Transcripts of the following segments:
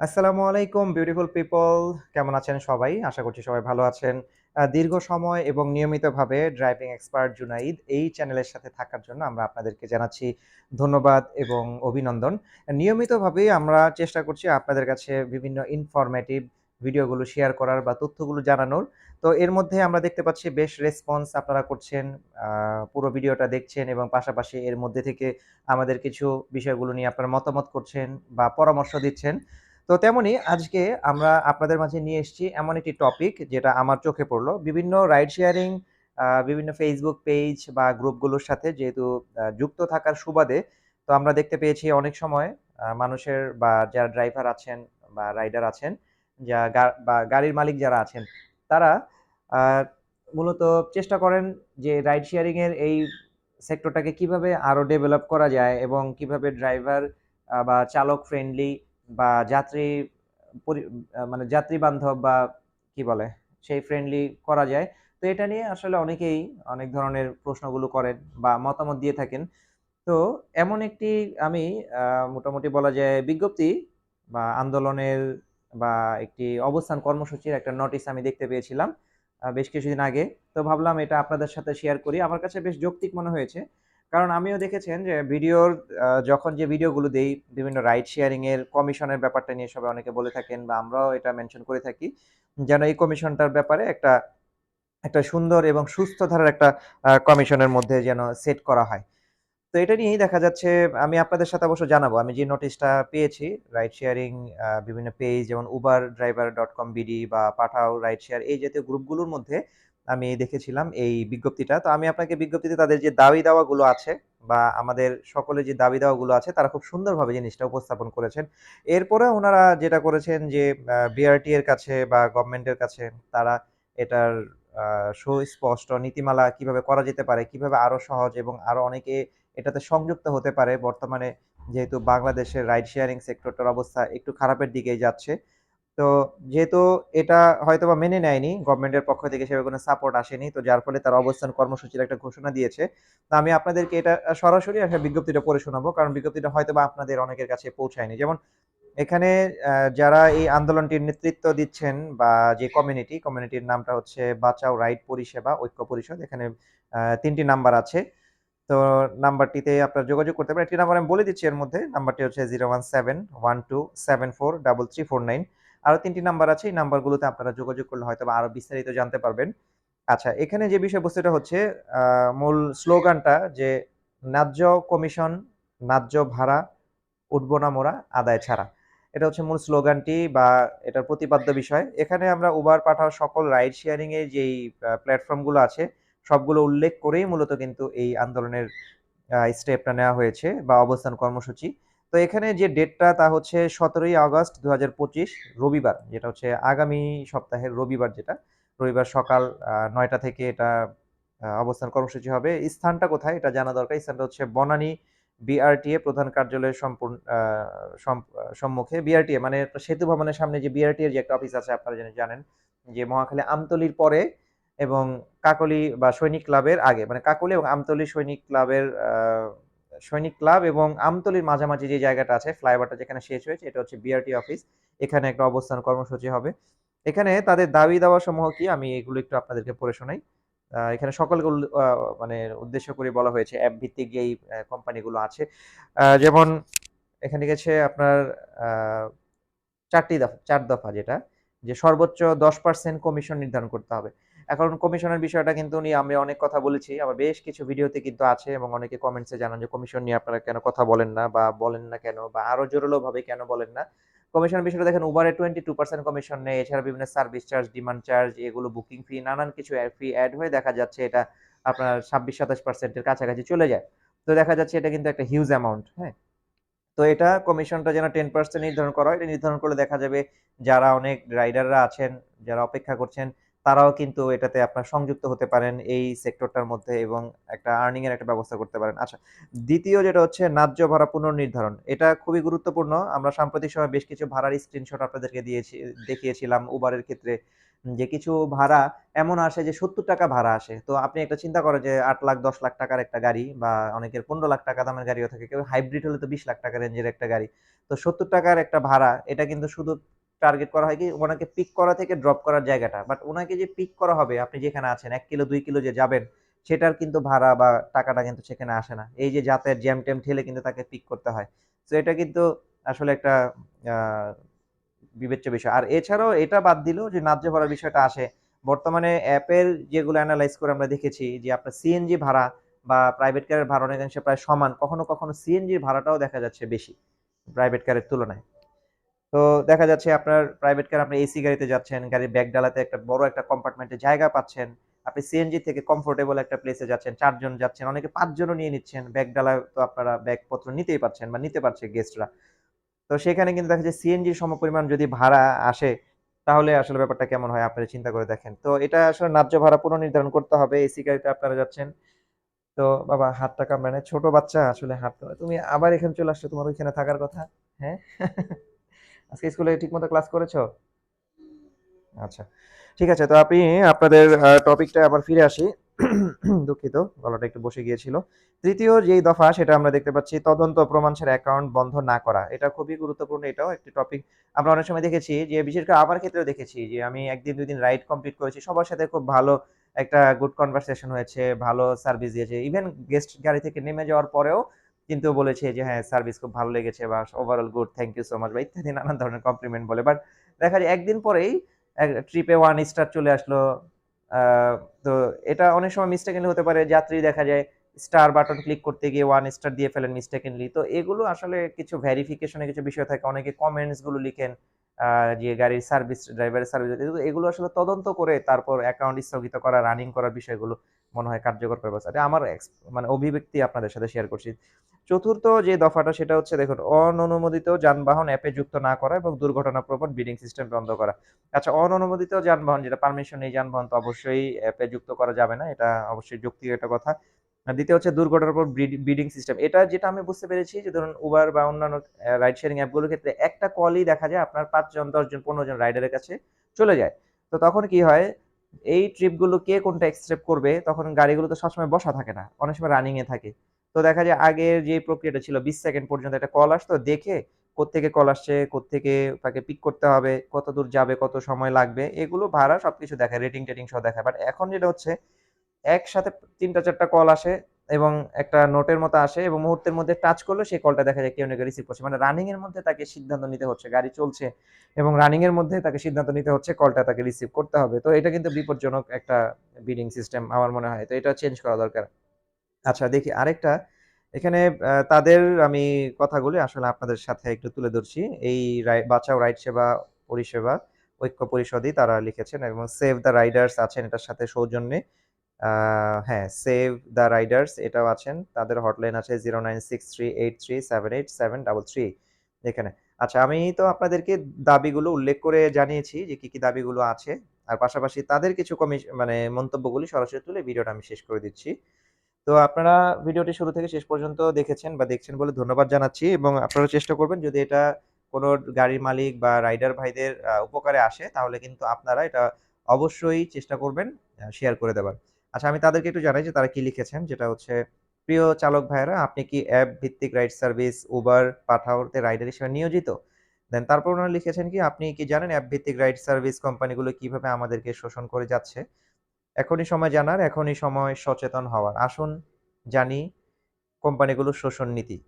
আসসালামু আলাইকুম beautiful people কেমন আছেন সবাই? আশা করছি সবাই ভালো আছেন। দীর্ঘ সময় এবং নিয়মিতভাবে ড্রাইভিং এক্সপার্ট জুনাইদ এই চ্যানেলের সাথে থাকার জন্য আমরা আপনাদেরকে জানাচ্ছি ধন্যবাদ এবং অভিনন্দন। নিয়মিতভাবেই আমরা চেষ্টা করছি আপনাদের কাছে বিভিন্ন ইনফরমেটিভ ভিডিওগুলো শেয়ার করার বা তথ্যগুলো জানানোর। তো এর মধ্যে আমরা দেখতে পাচ্ছি বেশ রেসপন্স আপনারা করছেন। পুরো ভিডিওটা দেখছেন এবং পাশাপাশি এর মধ্যে থেকে আমাদের কিছু বিষয়গুলো নিয়ে আপনারা মতামত করছেন বা পরামর্শ দিচ্ছেন। তো তেমনি আজকে আমরা আপনাদের মাঝে নিয়ে এসেছি এমন একটি টপিক যেটা আমার চোখে পড়ল। বিভিন্ন রাইড শেয়ারিং বিভিন্ন ফেসবুক পেজ বা গ্রুপগুলোর সাথে যেহেতু যুক্ত থাকার সুবাদে, তো আমরা দেখতে পেয়েছি অনেক সময় মানুষের বা যারা ড্রাইভার আছেন বা রাইডার আছেন, যা বা গাড়ির মালিক যারা আছেন, তারা মূলত চেষ্টা করেন যে রাইড শেয়ারিংয়ের এই সেক্টরটাকে কীভাবে আরও ডেভেলপ করা যায় এবং কীভাবে ড্রাইভার বা চালক ফ্রেন্ডলি বা যাত্রী মানে যাত্রী বান্ধব বা কি বলে? সেই ফ্রেন্ডলি করা যায়। তো এটা নিয়ে আসলে অনেকেই অনেক ধরনের প্রশ্নগুলো করেন বা মতামত দিয়ে থাকেন। তো এমন একটি আমি মোটামুটি বলা যায় বিজ্ঞপ্তি বা আন্দোলনের বা একটি অবস্থান কর্মসূচির একটা নোটিশ আমি দেখতে পেয়েছিলাম বেশ কিছুদিন আগে। তো ভাবলাম এটা আপনাদের সাথে শেয়ার করি। আমার কাছে বেশ যৌক্তিক মনে হয়েছে। কারণ আমিও দেখেছেন যে ভিডিওর যখন যে ভিডিওগুলো দেই বিভিন্ন রাইড শেয়ারিং এর কমিশনের ব্যাপারটা নিয়ে সবাই অনেকে বলে থাকেন বা আমরাও এটা মেনশন করে থাকি। যেন এই কমিশনটার ব্যাপারে একটা, একটা সুন্দর এবং সুস্থ ধারার একটা কমিশনের মধ্যে যেন সেট করা হয়। তো এটা নিয়েই দেখা যাচ্ছে আমি আপনাদের সাথে অবশ্য জানাব। আমি যে নোটিশটা পেয়েছি রাইড শেয়ারিং বিভিন্ন পেজ যেমন Uber driver dot com BD বা পাঠাও রাইড শেয়ার এই জাতীয় গ্রুপগুলোর মধ্যে আমি দেখেছিলাম এই বিজ্ঞপ্তিটা। তো আমি আপনাকে বিজ্ঞপ্তিতে তাদের যে দাবি-দাওয়াগুলো আছে বা আমাদের সকলের যে দাবি-দাওয়াগুলো আছে তারা খুব সুন্দরভাবে জিনিসটা উপস্থাপন করেছেন। এরপরেও ওনারা যেটা করেছেন যে বিআরটি এর কাছে বা গভর্নমেন্টের কাছে তারা এটার সুস্পষ্ট নীতিমালা কীভাবে করা যেতে পারে, কীভাবে আরও সহজ এবং আরও অনেকে এটাতে সংযুক্ত হতে পারে। বর্তমানে যেহেতু বাংলাদেশের রাইড শেয়ারিং সেক্টরটার অবস্থা একটু খারাপের দিকেই যাচ্ছে। তো যেহেতু এটা হয়তো বা মেনে নেয়নি গভর্নমেন্টের পক্ষ থেকে সেভাবে কোনো সাপোর্ট আসেনি। তো যার ফলে তারা অবস্থান কর্মসূচির একটা ঘোষণা দিয়েছে। তো আমি আপনাদেরকে এটা সরাসরি আসলে বিজ্ঞপ্তিটা পড়ে শোনাবো। কারণ বিজ্ঞপ্তিটা হয়তোবা আপনাদের অনেকের কাছে পৌঁছায়নি। যেমন এখানে যারা এই আন্দোলনটির নেতৃত্ব দিচ্ছেন বা যে কমিউনিটি, কমিউনিটির নামটা হচ্ছে বাঁচাও রাইড পরিষেবা ঐক্য পরিষদ। এখানে তিনটি নাম্বার আছে। তো নাম্বারটিতে আপনারা যোগাযোগ করতে পারেন। একটি নাম্বার আমি বলে দিচ্ছি এর মধ্যে। নাম্বারটি হচ্ছে 01712743349 আরও ৩ টি নাম্বার আছে। এই নাম্বারগুলোতে আপনারা যোগাযোগ করলে হয়তোবা আরও বিস্তারিত জানতে পারবেন। আচ্ছা, এখানে যে বিষয়বস্তুটা হচ্ছে মূল স্লোগানটা যে ন্যায্য কমিশন, ন্যায্য ভাড়া, উঠব না মোরা আদায় ছাড়া। এটা হচ্ছে মূল স্লোগানটি বা এটার প্রতিপাদ্য বিষয়। এখানে আমরা উবার, পাঠাও সকল রাইড শেয়ারিং এর যেই আ প্ল্যাটফর্মগুলো আছে সবগুলো উল্লেখ করেই মূলত কিন্তু এই আন্দোলনের স্টেপটা নেওয়া হয়েছে বা অবস্থান কর্মসূচি। তো এখানে যে ডেটটা তা হচ্ছে ১৭ই আগস্ট ২০২৫ রবিবার। যেটা হচ্ছে আগামী সপ্তাহের রবিবার যেটা। রবিবার সকাল নয়টা থেকে এটা অবস্থান কর্মসূচি হবে। স্থানটা কোথায় এটা জানা দরকার। স্থানটা হচ্ছে বনানী বিআরটিএ, প্রধান কার্যালয়ের সম্পূর্ণ সম্মুখে। বিআরটিএ মানে সেতু ভবনের সামনে যে বিআরটিএর যে একটা অফিস আছে, আপনারা জেনে জানেন, যে মহাখালী আমতলির পরে এবং কাকলি বা সৈনিক ক্লাবের আগে। মানে কাকলি এবং আমতলী সৈনিক ক্লাবের সৈনিক ক্লাব এবং আমতলির মাঝামাঝি যে জায়গাটা আছে, ফ্লাইওভারটা যেখানে শেষ হয়েছে, এটা হচ্ছে বিআরটি অফিস। এখানে একটা অবস্থান কর্মসূচি হবে। এখানে তাদের দাবি-দাওয়া সমূহ কি আমি এগুলো একটু আপনাদেরকে পড়ে শোনাই। এখানে সকলকে মানে উদ্দেশ্য করে বলা হয়েছে অ্যাপ ভিত্তিক যেই কোম্পানিগুলো আছে। যেমন এখানে গেছে আপনার ৪ দফা, চার দফা যেটা, যে সর্বোচ্চ ১০% কমিশন নির্ধারণ করতে হবে। এখন কমিশনের বিষয়টা কিন্তু নিয়ে আমি অনেক কথা বলেছি। আমার বেশ কিছু ভিডিওতে কিন্তু আছে এবং অনেকে কমেন্টস জানান যে কমিশন নিয়ে আপনারা কেন কথা বলেন না বা বলেন না কেন বা আরও জোরালোভাবে কেন বলেন না। কমিশনের বিষয়টা দেখেন উবারে 22% কমিশন নেই এছাড়া বিভিন্ন সার্ভিস চার্জ, ডিমান্ড চার্জ এগুলো বুকিং ফি নানান কিছু ফি অ্যাড হয়ে দেখা যাচ্ছে এটা আপনার ২৬-২৭% এর কাছাকাছি চলে যায়। তো দেখা যাচ্ছে এটা কিন্তু একটা হিউজ অ্যামাউন্ট, হ্যাঁ? তো এটা কমিশনটা যেন 10% নির্ধারণ করা হয়। এটা নির্ধারণ করলে দেখা যাবে যারা অনেক রাইডাররা আছেন, যারা অপেক্ষা করছেন তারাও কিন্তু এটাতে আপনার সংযুক্ত হতে পারেন এই সেক্টরটার মধ্যে এবং একটা আর্নিং এর একটা ব্যবস্থা করতে পারেন। আচ্ছা, দ্বিতীয় যেটা হচ্ছে ন্যায্য ভাড়া পুনর্নির্ধারণ। এটা খুবই গুরুত্বপূর্ণ। আমরা সাম্প্রতিক সময় বেশ কিছু ভাড়ার স্ক্রিনশট আপনাদেরকে দিয়েছি দেখিয়েছিলাম উবারের ক্ষেত্রে যে কিছু ভাড়া এমন আসে যে ৳৭০ ভাড়া আসে। তো আপনি একটা চিন্তা করেন যে আট লাখ, দশ লাখ টাকার একটা গাড়ি বা অনেকের ৳১৫ লাখ টাকা দামের গাড়িও থাকে। কেউ হাইব্রিড হলে তো বিশ লাখ টাকা রেঞ্জের একটা গাড়ি। তো সত্তর টাকার একটা ভাড়া এটা কিন্তু শুধু টার্গেট করা হয় কি ওনাকে পিক করা থেকে ড্রপ করার জায়গাটা। বাট ওনাকে যে পিক করা হবে আপনি যেখানে আছেন এক কিলো দুই কিলো যে যাবেন সেটার কিন্তু ভাড়া বা টাকাটা কিন্তু সেখানে আসে না। এই যে যাতায়াত জ্যাম-ট্যাম ঠেলে কিন্তু তাকে পিক করতে হয়। তো এটা কিন্তু আসলে একটা বিবেচ্য বিষয়। আর এছাড়াও এটা বাদ দিলেও যে ন্যায্য ভাড়ার বিষয়টা আসে, বর্তমানে অ্যাপের যেগুলো অ্যানালাইজ করে আমরা দেখেছি যে আপনার সিএনজি ভাড়া বা প্রাইভেট কারের ভাড়া অনেকাংশে প্রায় সমান। কখনো, কখনো সিএনজির ভাড়াটাও দেখা যাচ্ছে বেশি প্রাইভেট কারের তুলনায়। তো দেখা যাচ্ছে আপনার প্রাইভেট কার আপনি এসি গাড়িতে যাচ্ছেন, গাড়ির ব্যাক ডালাতে একটা বড় একটা কম্পার্টমেন্টে জায়গা পাচ্ছেন। আপনি সিএনজি থেকে কমফোর্টেবল একটা প্লেসে যাচ্ছেন, চারজন যাচ্ছেন, অনেকে ৫ জনও নিয়ে নিচ্ছেন। ব্যাগ ডালায় তো আপনারা ব্যাগপত্র নিতেই পারছেন বা নিতে পারছে গেস্টরা। তো সেখানে কিন্তু দেখা যায় সিএনজির সমপরিমাণ যদি ভাড়া আসে, তাহলে আসলে ব্যাপারটা কেমন হয় আপনারা চিন্তা করে দেখেন। তো এটা আসলে ন্যায্য ভাড়া পুনর্নির্ধারণ করতে হবে। এসি গাড়িতে আপনারা যাচ্ছেন। তো বাবা হাতটা কামড়ায় না। ছোট বাচ্চা আসলে হাত তুমি আবার এখানে চলে আসছো তোমার ওইখানে থাকার কথা, হ্যাঁ? আজকে স্কুলে ঠিকমতো ক্লাস করেছ? আচ্ছা। ঠিক আছে। তো আপনি আপনাদের টপিকটা আবার ফিরে আসি। দুঃখিত, গলাটা একটু বসে গিয়েছিল। তৃতীয় যেই দফা সেটা আমরা দেখতে পাচ্ছি তদন্ত প্রমাণ ছাড়া অ্যাকাউন্ট বন্ধ না করা। এটা খুবই গুরুত্বপূর্ণ এটাও একটি টপিক। আমরা অনেক সময় দেখেছি যে বিশেষ করে আমার ক্ষেত্রেও দেখেছি যে আমি ১ দিন ২ দিন রাইড কমপ্লিট করেছি। সবার সাথে খুব ভালো একটা গুড কনভারসেশন হয়েছে, ভালো সার্ভিস দিয়েছে। ইভেন গেস্ট গাড়ি থেকে নেমে যাওয়ার পরেও কিন্তু বলেছে যে হ্যাঁ, সার্ভিস খুব ভালো লেগেছে বা overall good, thank you so much বা ইত্যাদি নানান ধরনের কমপ্লিমেন্ট বলে। বাট দেখা যায় একদিন পরেই ট্রিপে ওয়ান স্টার চলে আসলো। তো এটা অনেক সময় মিস্টেকেনলি হতে পারে। যাত্রী দেখা যায় স্টার বাটন ক্লিক করতে গিয়ে ওয়ান স্টার দিয়ে ফেলেন মিস্টেকেনলি। তো এগুলো আসলে কিছু ভেরিফিকেশন এর কিছু বিষয় থাকে। অনেকে কমেন্টসগুলো লিখেন যে গাড়ির সার্ভিস, ড্রাইভারের সার্ভিস এগুলো আসলে তদন্ত করে তারপর অ্যাকাউন্ট স্থগিত করা, রানিং করার বিষয়গুলো মনে হয় কার্যকর করবে এটা আমার মানে অভিব্যক্তি আপনাদের সাথে শেয়ার করছি। চতুর্থ যে দফাটা, সেটা হচ্ছে দেখুন, অননুমোদিত যানবাহন অ্যাপে যুক্ত না করা এবং দুর্ঘটনাপ্রবণ বিডিং সিস্টেম বন্ধ করা। আচ্ছা অননুমোদিত যানবাহন, যেটা পারমিশন নেই যানবাহন, তো অবশ্যই অ্যাপে যুক্ত করা যাবে না। এটা অবশ্যই যুক্তি একটা কথা। দ্বিতীয় হচ্ছে দুর্ঘটনার পর বিডিং সিস্টেম। এটা যেটা আমি বুঝতে পেরেছি যে ধরুন উবার বা অন্যান্য রাইড শেয়ারিং অ্যাপগুলোর ক্ষেত্রে একটা কলই দেখা যায় আপনার পাঁচজন, দশজন, পনেরো জন রাইডারের কাছে চলে যায়। তো তখন কি হয় এই ট্রিপগুলো কে কোনটা এক্সট্রেপ করবে তখন গাড়িগুলো তো সবসময় বসা থাকে না। অনেক সময় রানিং এ থাকে। তো দেখা যায় আগের যে প্রক্রিয়াটা ছিল ২০ সেকেন্ড পর্যন্ত একটা কল আসতো দেখে কোত্থেকে কল আসছে, কোত্থেকে তাকে পিক করতে হবে, কত দূর যাবে, কত সময় লাগবে এগুলো ভাড়া সবকিছু দেখায়। রেটিং-টেটিং সব দেখায়। বাট এখন যেটা হচ্ছে একসাথে তিনটা চারটা কল আসে এবং একটা নোটের মতো আসে এবং মুহূর্তের মধ্যে টাচ করলে সেই কলটা দেখা যায়, কেউ না কেউ রিসিভ করছে। মানে রানিং এর মধ্যে তাকে সিদ্ধান্ত নিতে হচ্ছে। গাড়ি চলছে এবং রানিং এর মধ্যে তাকে সিদ্ধান্ত নিতে হচ্ছে কলটা তাকে রিসিভ করতে হবে। তো এটা কিন্তু বিপজ্জনক একটা বিডিং সিস্টেম আমার মনে হয়। তো এটা চেঞ্জ করা দরকার। আচ্ছা দেখি আরেকটা এখানে তাদের আমি কথাগুলি আসলে আপনাদের সাথে একটু তুলে ধরছি। এই বাঁচাও রাইড সেবা, পরিষেবা, ঐক্য পরিষদই তারা লিখেছেন এবং সেভ দ্য রাইডার্স আছেন এটার সাথে সৌজন্যে। হ্যাঁ, সেভ দ্য রাইডার্স এটাও আছেন। তাদের হটলাইন আছে 096383787733 এখানে। আচ্ছা আমি তো আপনাদেরকে দাবিগুলো উল্লেখ করে জানিয়েছি যে কি, কি দাবিগুলো আছে। আর পাশাপাশি তাদের কিছু কমিশ মানে মন্তব্যগুলি সরাসরি তুলে ভিডিওটা আমি শেষ করে দিচ্ছি। তো আপনারা ভিডিওটি শুরু থেকে শেষ পর্যন্ত দেখেছেন বা দেখছেন বলে ধন্যবাদ জানাচ্ছি এবং আপনারা চেষ্টা করবেন যদি এটা কোনো গাড়ির মালিক বা রাইডার ভাইদের উপকারে আসে তাহলে কিন্তু আপনারা এটা অবশ্যই চেষ্টা করবেন শেয়ার করে দেবার। আচ্ছা আমি তাদেরকে একটু জানাই যে তারা কি লিখেছেন যেটা হচ্ছে, "প্রিয় চালক ভাইয়েরা আপনি কি অ্যাপ ভিত্তিক রাইড সার্ভিস উবার পাঠাওতে রাইডার হিসেবে নিয়োজিত?" দেন তারপর ওনারা লিখেছেন কি, "আপনি কি জানেন অ্যাপ ভিত্তিক রাইড সার্ভিস কোম্পানিগুলো কীভাবে আমাদেরকে শোষণ করে যাচ্ছে? এখনই সময় জানার, এখনই সময় সচেতন হওয়ার। আসুন জানি কোম্পানিগুলোর শোষণ নীতি।"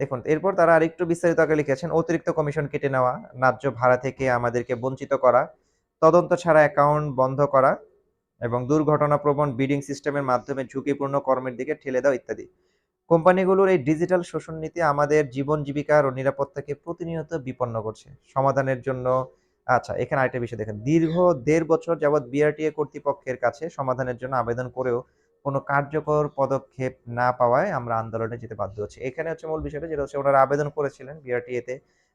দেখুন এরপর তারা আরেকটু বিস্তারিত আকারে লিখেছেন, "অতিরিক্ত কমিশন কেটে নেওয়া, ন্যায্য ভাড়া থেকে আমাদেরকে বঞ্চিত করা, তদন্ত ছাড়া অ্যাকাউন্ট বন্ধ করা এবং দুর্ঘটনাপ্রবণ বিডিং সিস্টেমের মাধ্যমে ঝুঁকিপূর্ণ কর্মের দিকে ঠেলে দেওয়া ইত্যাদি। কোম্পানিগুলোর এই ডিজিটাল শোষণ নীতি আমাদের জীবন জীবিকার ও নিরাপত্তাকে প্রতিনিয়ত বিপন্ন করছে। সমাধানের জন্য" আচ্ছা এখানে আরেকটা বিষয় দেখেন, "দীর্ঘ ১.৫ বছর যাবৎ বিআরটিএ কর্তৃপক্ষের কাছে সমাধানের জন্য আবেদন করেও কোনো কার্যকর পদক্ষেপ না পাওয়ায় আমরা আন্দোলনে যেতে বাধ্য হচ্ছি।" এখানে হচ্ছে মূল বিষয়টা যেটা হচ্ছে ওনারা আবেদন করেছিলেন বিআরটিএ তে।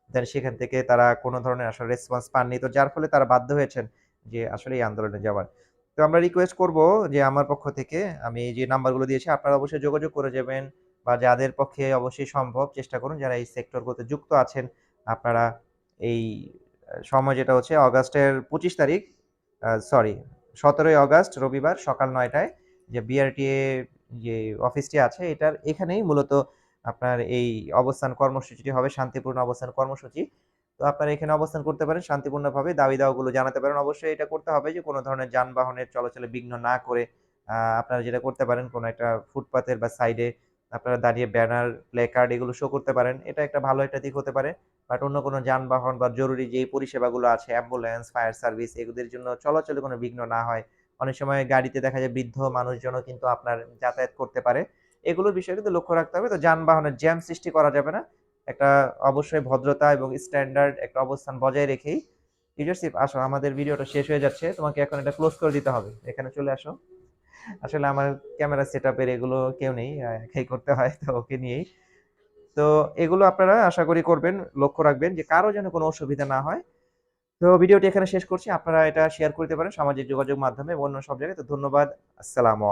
দেন সেখান থেকে তারা কোনো ধরনের আসলে রেসপন্স পাননি। তো যার ফলে তারা বাধ্য হয়েছেন যে আসলে এই আন্দোলনে যাওয়ার। তো আমরা রিকোয়েস্ট করব যে আমার পক্ষ থেকে, আমি যে নাম্বারগুলো দিয়েছি, আপনারা অবশ্যই যোগাযোগ করে যাবেন বা যাদের পক্ষে অবশ্যই সম্ভব, চেষ্টা করুন যারা এই সেক্টরগুলোতে যুক্ত আছেন, আপনারা এই সময় যেটা হচ্ছে অগাস্টের ২৫ তারিখ সরি ১৭ই অগাস্ট, রবিবার সকাল নয়টায় যে বিআরটিএ যে অফিসটি আছে, এটার এখানেই মূলত আপনার এই অবস্থান কর্মসূচিটি হবে, শান্তিপূর্ণ অবস্থান কর্মসূচি। তো আপনারা এখানে অবস্থান করতে পারেন শান্তিপূর্ণভাবে দাবি-দাওয়াগুলো জানাতে পারেন। অবশ্যই এটা করতে হবে যে কোনো ধরনের যানবাহনের চলাচলে বিঘ্ন না করে আপনারা যেটা করতে পারেন কোনো একটা ফুটপাতের বা সাইডে আপনারা দাঁড়িয়ে ব্যানার, প্লে কার্ড এগুলো শো করতে পারেন। এটা একটা ভালো একটা দিক হতে পারে। বাট অন্য কোনো যানবাহন বা জরুরি যেই পরিষেবাগুলো আছে অ্যাম্বুলেন্স, ফায়ার সার্ভিস এগুদের জন্য চলাচলে কোনো বিঘ্ন না হয়। অনেক সময় গাড়িতে দেখা যায় বৃদ্ধ মানুষজনও কিন্তু আপনার যাতায়াত করতে পারে। এগুলোর বিষয়ে কিন্তু লক্ষ্য রাখতে হবে। তো যানবাহনের জ্যাম সৃষ্টি করা যাবে না। একটা অবশ্যই ভদ্রতা এবং স্ট্যান্ডার্ড একটা অবস্থান বজায় রেখেই লিডারশিপ আসো আমাদের ভিডিওটা শেষ হয়ে যাচ্ছে। তোমাকে এখন এটা ক্লোজ করে দিতে হবে। এখানে চলে আসো। আসলে আমার ক্যামেরা সেটআপের এগুলো কেউ নেই। একাই করতে হয় তো ওকে নিয়েই। তো এগুলো আপনারা আশা করি করবেন, লক্ষ্য রাখবেন যে কারও যেন কোনো অসুবিধা না হয়। তো ভিডিওটি এখানে শেষ করছি। আপনারা এটা শেয়ার করতে পারেন সামাজিক যোগাযোগ মাধ্যমে অন্য সব জায়গায়। তো ধন্যবাদ। আসসালামু